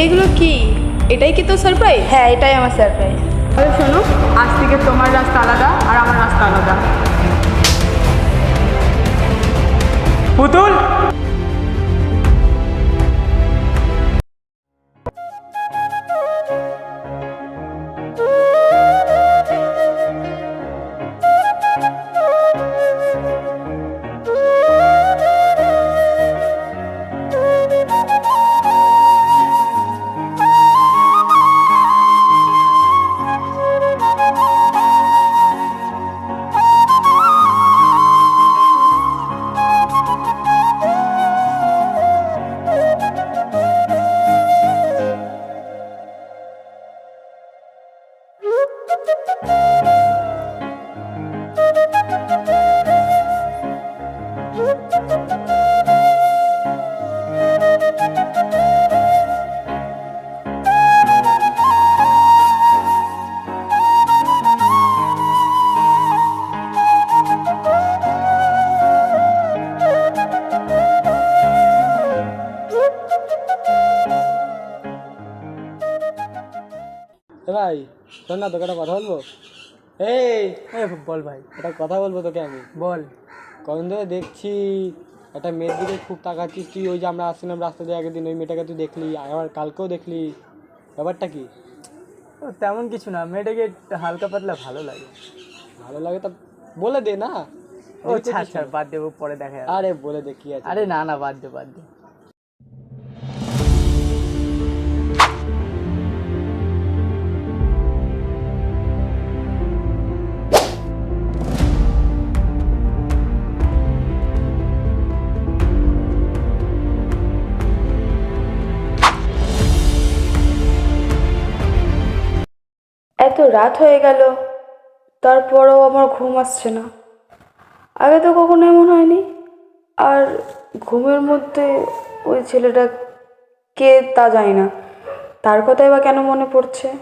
এইগুলো কি? এটাই কি তোর সারপ্রাইজ হ্যাঁ এটাই আমার সারপ্রাইজ তাহলে শোনো আজ থেকে তোমার রাস্তা আলাদা আর আমার রাস্তা আলাদা। পুতুল! শোন না তোকে একটা কথা বলব? এই বল ভাই। একটা কথা বলব তোকে আমি? বল। কদিন ধরে দেখছি একটা মেয়ের দিকে খুব তাকাচ্ছিস তুই ওই যে আমরা আসছিলাম রাস্তা দিয়ে আগের দিন ওই মেয়েটাকে তুই দেখলি আবার কালকেও দেখলি। ব্যাপারটা কি? ও তেমন কিছু না মেয়েটাকে হালকা পাতলা ভালো লাগে। ভালো লাগে তা বলে দে না। ও ছাড় ছাড় বাদ দেবো পরে দেখা আরে বলে দে কি আছে? আরে না না বাদ দে বাদ দে। রাত হয়ে গেল। তারপরেও আমার ঘুম আসছে না। আগে তো কখনো এমন হয়নি। আর ঘুমের মধ্যে ওই ছেলেটা কে তা জানি না। তার কথাই বা কেন মনে পড়ছে?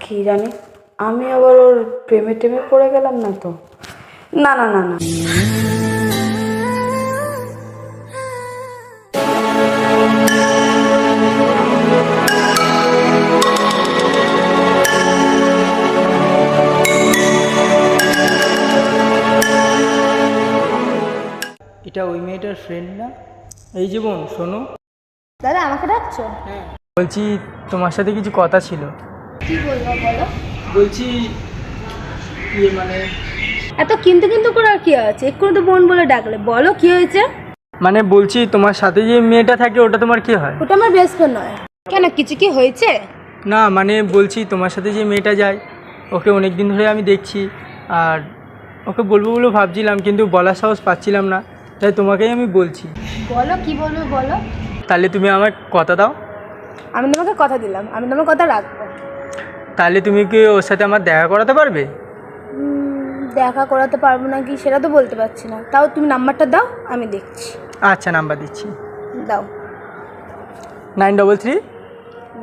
কি জানি। আমি আবার ওর প্রেমে টেমে পড়ে গেলাম না তো? না না না না। এটা ওই মেয়েটার ফ্রেন্ড না? এই জীবন শোনো। দাদা আমাকে ডাকছো? হ্যাঁ। বলছি তোমার সাথে কিছু কথা ছিল। কি বলব বলো? বলছি ইয়ে মানে? এত কিন্তু কিন্তু করে আর কি আছে? এক্ষুনি তো বোন বলে ডাকলে। বলো কি হয়েছে? মানে বলছি তোমার সাথে যে মেয়েটা থাকে ওটা তোমার কি হয়? ওটা আমার বেস্ট ফ্রেন্ড নয়। কেন কিছু কি হয়েছে? না মানে বলছি তোমার সাথে যে মেয়েটা যায় ওকে অনেক দিন ধরে আমি দেখছি। আর ওকে বলব বলে ভাবছিলাম কিন্তু বলার সাহস পাচ্ছিলাম না। তাই তোমাকেই আমি বলছি। বলো কি বলবে বলো? তাহলে তুমি আমার কথা দাও। আমি তোমাকে কথা দিলাম আমি তোমার কথা রাখব। তাহলে তুমি কি ওর সাথে আমার দেখা করাতে পারবে? দেখা করাতে পারব নাকি সেটা তো বলতে পারছি না। তাও তুমি নাম্বারটা দাও আমি দেখছি। আচ্ছা নাম্বার দিচ্ছি। দাও। Nine double three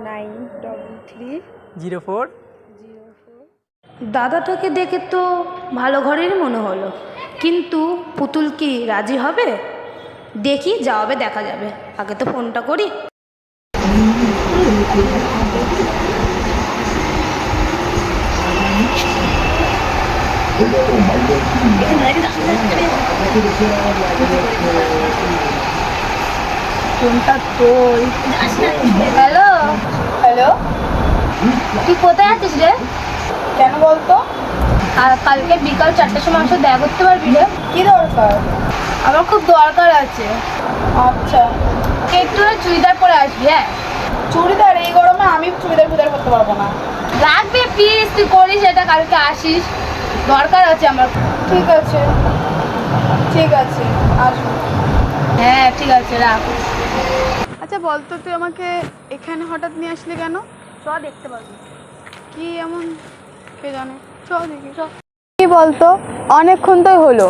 nine double three zero four. দাদাটাকে দেখে তো ভালো ঘরেরই মনে হলো। কিন্তু পুতুল কি রাজি হবে? দেখি যা হবে দেখা যাবে। আগে তো ফোনটা করি। ফোনটা তোল হ্যালো? হ্যালো? তুই কোথায় আছিস রে? কেন বলতো? আর কালকে বিকাল চারটের সময় আসলে দেখা করতে পারবি রে। কি দরকার? আমার খুব দরকার আছে। আচ্ছা। একটু না চুড়িদার পরে আসবি হ্যাঁ? চুড়িদার এই গরমে আমি চুড়িদার ফুদার করতে পারব না। রাখবি প্লিজ তুই করিস এটা কালকে আসিস। দরকার আছে আমার। ঠিক আছে। ঠিক আছে আসব। হ্যাঁ ঠিক আছে রাখ। আচ্ছা বলতো তুই আমাকে এখানে হঠাৎ নিয়ে আসলি কেন? চ দেখতে পারবি। কি এমন কে জানে? চল দেখি চল। কি বলতো? অনেকক্ষণ তো হলো।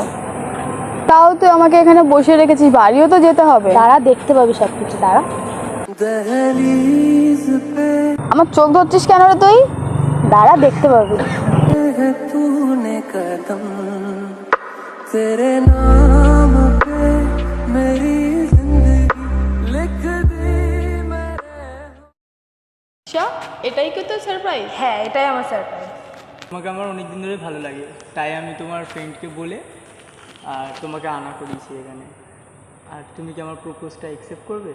তাও তুই আমাকে এখানে বসে রেখেছিস বাড়িও তো যেতে হবে। তারা দেখতে পাবি সব কিছু তারা আমার চোখ ধরছিস কেন রে তুই? দাঁড়া দেখতে পাবি। এটাই কি তো সারপ্রাইজ হ্যাঁ এটাই আমার সারপ্রাইজ তোমাকে আমার অনেক দিন ধরে ভালো লাগে তাই আমি তোমার ফ্রেন্ডকে বলে আর তোমাকে আনা করিয়েছি এখানে আর তুমি কি আমার প্রপোজটা অ্যাকসেপ্ট করবে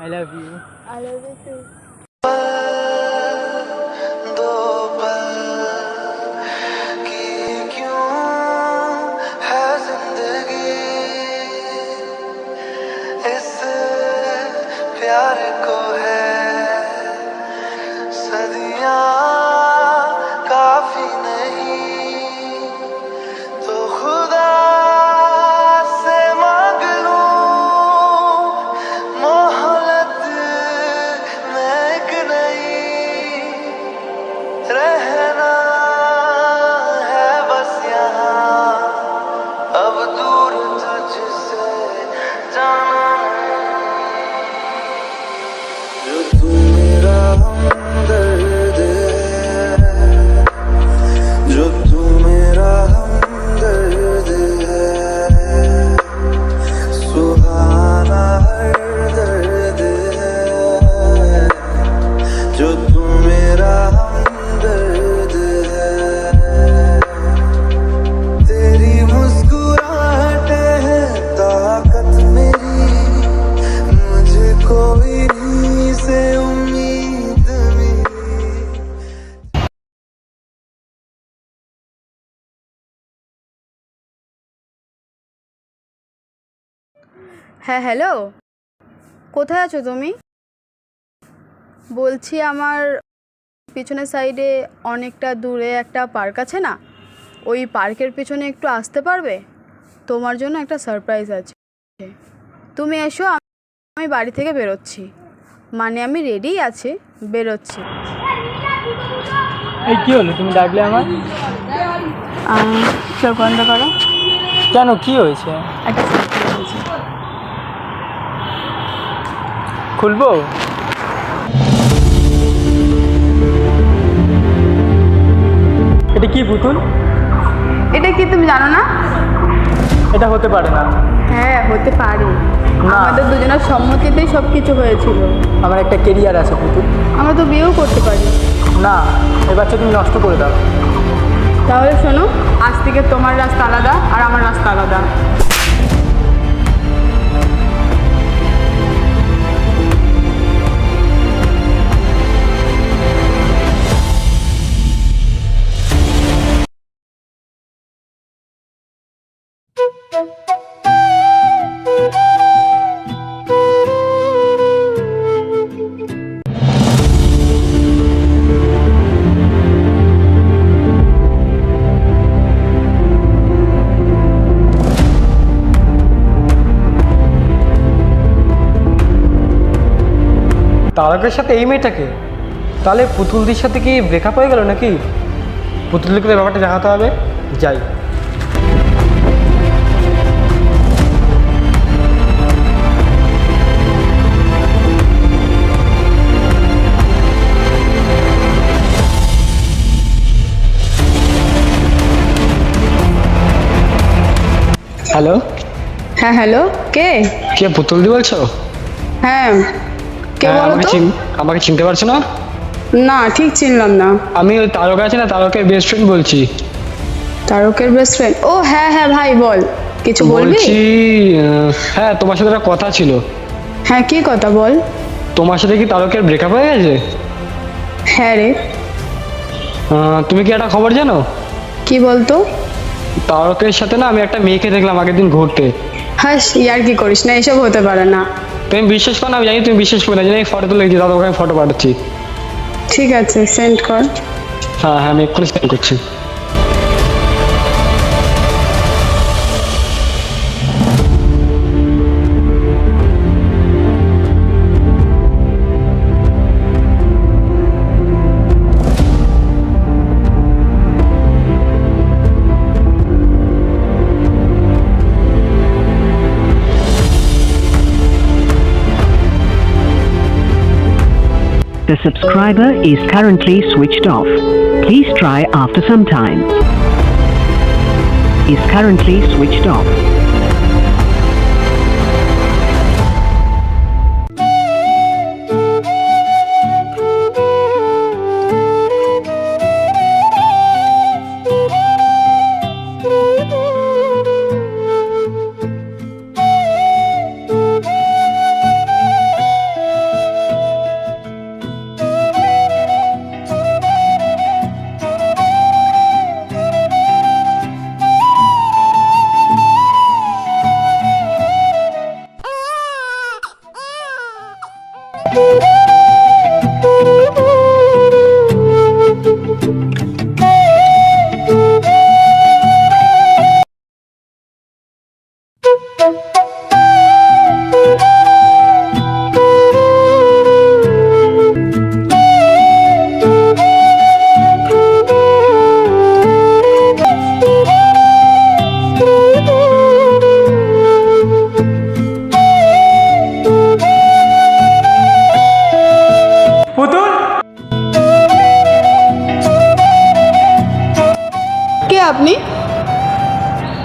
I love you I love you too दो पल की क्यों है जिंदगी इस प्यार को है হ্যাঁ হ্যালো কোথায় আছো তুমি? বলছি আমার পিছনের সাইডে অনেকটা দূরে একটা পার্ক আছে না? ওই পার্কের পিছনে একটু আসতে পারবে? তোমার জন্য একটা সারপ্রাইজ আছে। তুমি এসো আমি বাড়ি থেকে বেরোচ্ছি। মানে আমি রেডিই আছি বেরোচ্ছি। এই কী হলো? তুমি ডাকলে আমার? চোখ বন্ধ করো। কেন কি হয়েছে? একটা সারপ্রাইজ আছে খুলবো? এটা কি পুতুল? এটা কি তুমি জানো না? এটা হতে পারে না। হ্যাঁ হতে পারে। আমাদের দুজনের সম্মতিতেই সব কিছু হয়েছিল। আমার একটা কেরিয়ার আছে পুতুল। আমরা তো বিয়েও করতে পারি। না এই বাচ্চা তুমি নষ্ট করে দাও। তাহলে শোনো আজ থেকে তোমার রাস্তা আলাদা আর আমার রাস্তা আলাদা। তারকের সাথে এই মেয়েটাকে? তাহলে পুতুলদির সাথে কি ব্রেকআপ হয়ে গেল নাকি? পুতুলদিকে ব্যাপারটা জানাতে হবে। যাই। হ্যালো? হ্যাঁ হ্যালো। কে? কে পুতুলদি বলছো? হ্যাঁ। কে হ্যাঁ, বলো আমাকে তো? আমাকে চিনতে পারছ না? না ঠিক চিনলাম না। আমি ওই তারকা আছে না তারকের বেস্ট ফ্রেন্ড বলছি। তারকের বেস্ট ফ্রেন্ড ও হ্যাঁ হ্যাঁ ভাই বল। কিছু বলবি? বলছি হ্যাঁ তোমার সাথে একটা কথা ছিল। হ্যাঁ কি কথা বল? তোমার সাথে কি তারকের ব্রেকআপ হয়ে গেছে? হ্যাঁ রে। তুমি কি একটা খবর জানো? কি বলতো? তারকের সাথে না আমি একটা মেয়েকে দেখলাম আগের দিন ঘুরতে। হাস ইয়ার কি করিস না এসব হতে পারে না। তুমি বিশ্বাস করো না? আমি জানি তুমি বিশ্বাস করবে না। জানি ফটো তুলে দিচ্ছি দাদা ওখানে ফটো পাঠাচ্ছি। ঠিক আছে সেন্ড কর। হ্যাঁ হ্যাঁ আমি এক্ষুনি সেন্ড করছি। The subscriber is currently switched off. Please try after some time. Is currently switched off.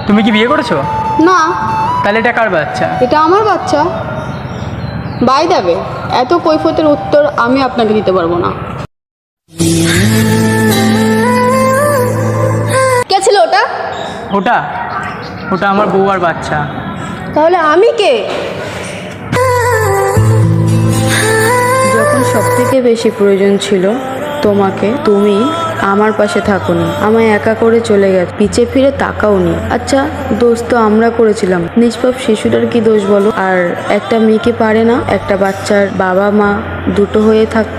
তুমি কি বিয়ে করেছ? না। তাহলে এটা কার বাচ্চা? এটা আমার বাচ্চা। বাই দেবে এত কৈফতের উত্তর আমি আপনাকে দিতে পারব না। কে ছিল ওটা? ওটা? ওটা আমার বউ আর বাচ্চা। তাহলে আমি কে? যখন সব থেকে বেশি প্রয়োজন ছিল তোমাকে তুমি আমার পাশে থাকুন। আমায় একা করে চলে গেছে। পিছে ফিরে তাকাওনি। আচ্ছা দোষ তো আমরা করেছিলাম। নিষ্পাপ শিশুটার কি দোষ বলো? আর একটা মেয়েকে পারে না? একটা বাচ্চার বাবা মা দুটো হয়ে থাকতে